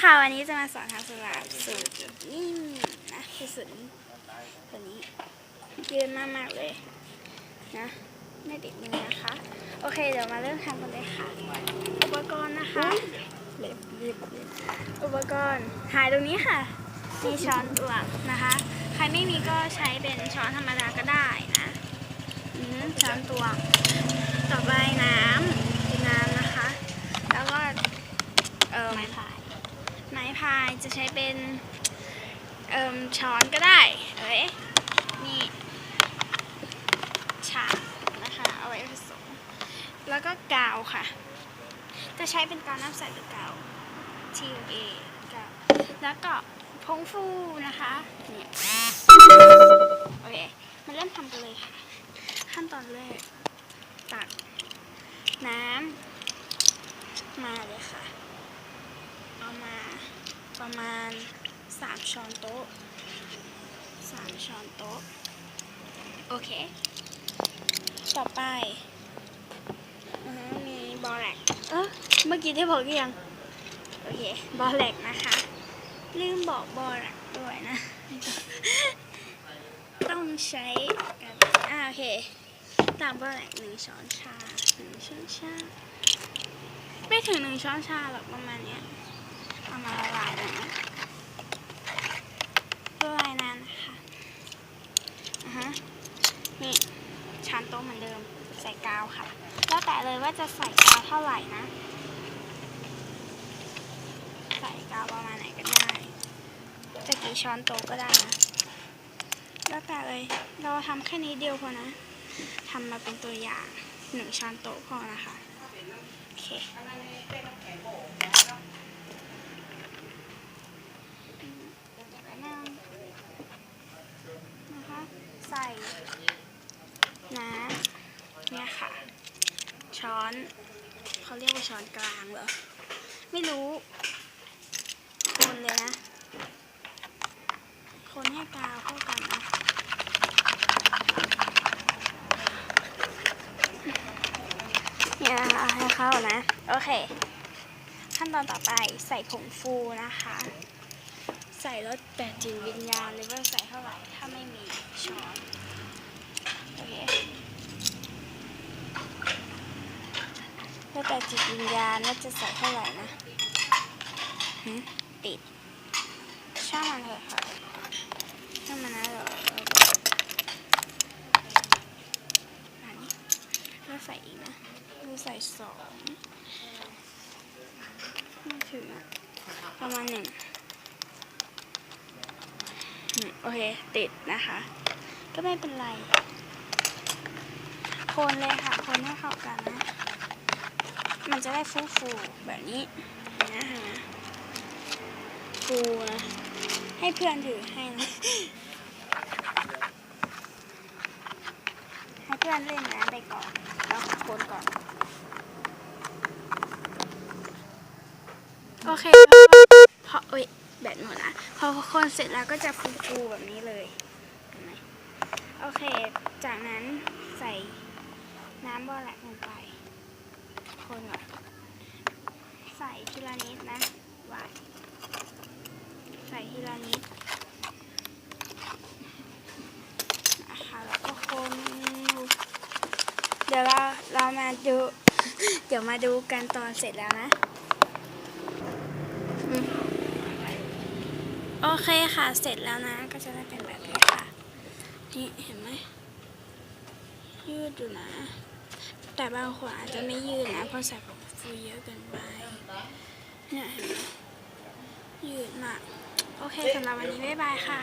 ค่ะวันนี้จะมาสอนทำสลับสูตรนี่นะคือสูตรตัวนี้ยืนมากมากๆเลยนะไม่ติดมือนะคะ โอเคเดี๋ยวมาเริ่มทำกันเลยค่ะ อุปกรณ์นะคะเล็บเล็บเล็บอุปกรณ์หายตรงนี้ค่ะ มีช้อนตวงนะคะ ใครไม่มีก็ใช้เป็นช้อนธรรมดาก็ได้นะช้อนตวง ต่อไปน้ำเป็นน้ำนะคะ แล้วก็เออไม้พาย ไม้พาย จะใช้เป็นช้อนก็ได้ เอ้ยนี่ฉากนะคะ เอาไว้ผสม แล้วก็กาวค่ะ จะใช้เป็นกาวน้ำใสหรือกาว TUA กาวแล้วก็ผงฟูนะคะเนี่ยโอเคมาเริ่มทำกันเลยค่ะ ขั้นตอนแรกตักน้ำมาเลยค่ะ เอามาประมาณ 3 ช้อนโต๊ะ3ช้อนโต๊ะ โอเค ต่อไปมีบอลแลกเออเมื่อกี้ได้บอกหรือยัง โอเค บอลแลกนะคะ ลืมบอกบอลแลกด้วยนะ ต้องใช้กันอ่าโอเคตามบอลแลกหนึ่งช้อนชาหนึ่งช้อนชา ไม่ถึงหนึ่งช้อนชาหรอกประมาณเนี้ย เอามาละลายเลยนะละลายนานนะคะอะฮะ นี่ ช้นโต๊ะเหมือนเดิม ใส่กาวค่ะ แล้วแต่เลยว่าจะใส่กาวเท่าไหร่นะ ใส่กาวประมาณไหนก็ได้ จะกี่ช้อนโต๊ะก็ได้นะ แล้วแต่เลย เราทำแค่นี้เดียวพอนะทำมาเป็นตัวอย่างหนึ่งช้อนโต๊ะพอนะคะโอเคนะคะใส่ น้ำเนี่ยค่ะ ช้อนเขาเรียกว่าช้อนกลางเหรอ ไม่รู้ คนเลยนะ คนให้กาวเข้ากันนะเนี่ยนะคะให้เข้านะ โอเค ขั้นตอนต่อไปใส่ผงฟูนะคะ ใส่รถแปดจิตวิญญาณหรือว่าใส่เท่าไหร่ถ้าไม่มีช้อนโอเคแล้วแต่ จิตวิญญาณว่าจะใส่เท่าไหร่นะหึติด ช่างมันเถอะค่ะช่างมันนะเดี๋ยวอันนี้แล้วใส่อีกนะแล้วใส่สองไม่ถึงอะประมาณหนึ่งอืมโอเค ติดนะคะ ก็ไม่เป็นไร คนเลยค่ะ คนให้เข้ากันนะ มันจะได้ฟูฟูๆแบบนี้นะคะฟูนะให้เพื่อนถือให้นะให้เพื่อนเล่นนะไปก่อนแล้วคนก่อน โอเคพอเอ้ยแบตหมดนะพอคนเสร็จแล้วก็จะฟูๆแบบนี้เลยโอเค จากนั้นใส่น้ำบอแลกลงไป คนก่อนใส่ที ละนิดนะวายใส่ทีละนิดนะคะแล้วก็คนเดี๋ยวเราเรามาดู เดี๋ยวมาดูกันตอนเสร็จแล้วนะโอเคค่ะ เสร็จแล้วนะ ก็จะได้เป็นแบบนี้ค่ะ นี่เห็นไหม ยืดอยู่นะ แต่บางคนอาจจะไม่ยืดนะ เพราะใส่ผงฟูเยอะเกินไป เนี่ยยืดมาก โอเคสำหรับวันนี้ บ๊ายบายค่ะ